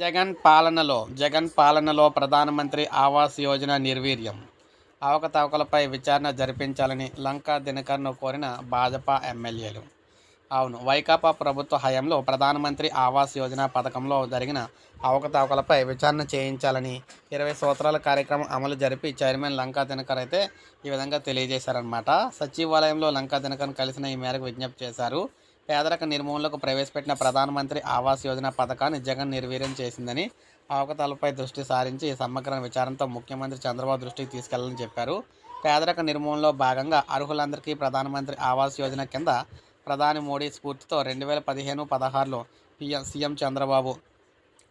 జగన్ పాలనలో జగన్ పాలనలో ప్రధానమంత్రి ఆవాస్ యోజన నిర్వీర్యం. అవకతవకలపై విచారణ జరిపించాలని లంకా దినకర్ను కోరిన భాజపా ఎమ్మెల్యేలు. అవును వైకాపా ప్రభుత్వ హయాంలో ప్రధానమంత్రి ఆవాస్ యోజన పథకంలో జరిగిన అవకతవకలపై విచారణ చేయించాలని ఇరవై సూత్రాల కార్యక్రమం అమలు జరిపి చైర్మన్ లంకా దినకర్ అయితే ఈ విధంగా తెలియజేశారనమాట సచివాలయంలో లంకా దినకర్ను కలిసిన ఈ మేరకు విజ్ఞప్తి చేశారు. పేదరిక నిర్మూలనకు ప్రవేశపెట్టిన ప్రధానమంత్రి ఆవాస్ యోజన పథకాన్ని జగన్ నిర్వీర్యం చేసిందని అవకతలపై దృష్టి సారించి సమగ్ర విచారంతో ముఖ్యమంత్రి చంద్రబాబు దృష్టికి తీసుకెళ్ళాలని చెప్పారు. పేదరిక నిర్మూలనలో భాగంగా అర్హులందరికీ ప్రధానమంత్రి ఆవాస్ యోజన కింద ప్రధాని మోడీ స్ఫూర్తితో రెండు వేల పదిహేను పదహారులో పిఎం సీఎం చంద్రబాబు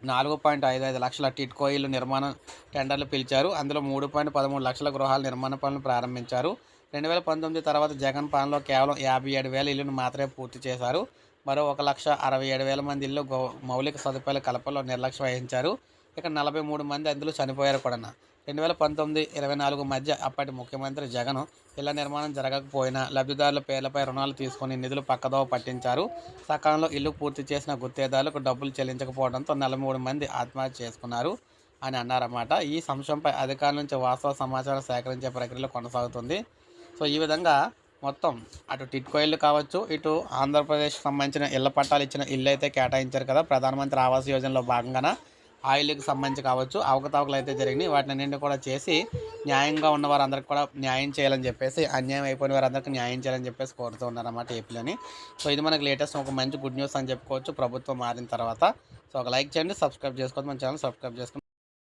నాలుగు పాయింట్ ఐదు ఐదు లక్షల టిట్కో ఇల్లు నిర్మాణం టెండర్లు పిలిచారు. అందులో మూడు పాయింట్ పదమూడు లక్షల గృహాల నిర్మాణ పనులు ప్రారంభించారు. రెండు వేల పంతొమ్మిది తర్వాత జగన్ పాలనలో కేవలం యాభై ఏడు వేల ఇల్లును మాత్రమే పూర్తి చేశారు. మరో ఒక లక్ష అరవై ఏడు వేల మంది ఇల్లు మౌలిక సదుపాయాల కల్పనలో నిర్లక్ష్యం వహించారు. ఇక నలభై మూడు మంది అందులో చనిపోయారు కూడా. రెండు వేల పంతొమ్మిది ఇరవై నాలుగు మధ్య అప్పటి ముఖ్యమంత్రి జగన్ ఇళ్ళ నిర్మాణం జరగకపోయినా లబ్ధిదారుల పేర్లపై రుణాలు తీసుకొని నిధులు పక్కదోవ పట్టించారు. సకాలంలో ఇల్లు పూర్తి చేసిన గుత్తేదారులకు డబ్బులు చెల్లించకపోవడంతో నలభై మూడు మంది ఆత్మహత్య చేసుకున్నారు అని అన్నారన్నమాట. ఈ సంశయంపై అధికారుల నుంచి వాస్తవ సమాచారం సేకరించే ప్రక్రియలో కొనసాగుతుంది. సో ఈ విధంగా మొత్తం అటు టిట్కో ఇల్లు కావచ్చు ఇటు ఆంధ్రప్రదేశ్కి సంబంధించిన ఇళ్ళ పట్టాలు ఇచ్చిన ఇల్లు అయితే కేటాయించారు కదా. ప్రధానమంత్రి ఆవాస్ యోజనలో భాగంగాన ఆ ఇల్లుకి సంబంధించి కావచ్చు అవకతవకలు అయితే జరిగినాయి. వాటిని అన్నింటినీ కూడా చేసి న్యాయంగా ఉన్న వారందరికీ కూడా న్యాయం చేయాలని చెప్పేసి అన్యాయం అయిపోయిన వారందరికీ న్యాయం చేయాలని చెప్పేసి కోరుతూ ఉన్నారన్నమాట ఏపీలోని. సో ఇది మనకి లేటెస్ట్ ఒక మంచి గుడ్ న్యూస్ అని చెప్పుకోవచ్చు ప్రభుత్వం మారిన తర్వాత. సో ఒక లైక్ చేయండి సబ్స్క్రైబ్ చేసుకోవచ్చు మన ఛానల్ సబ్స్క్రైబ్ చేసుకోండి.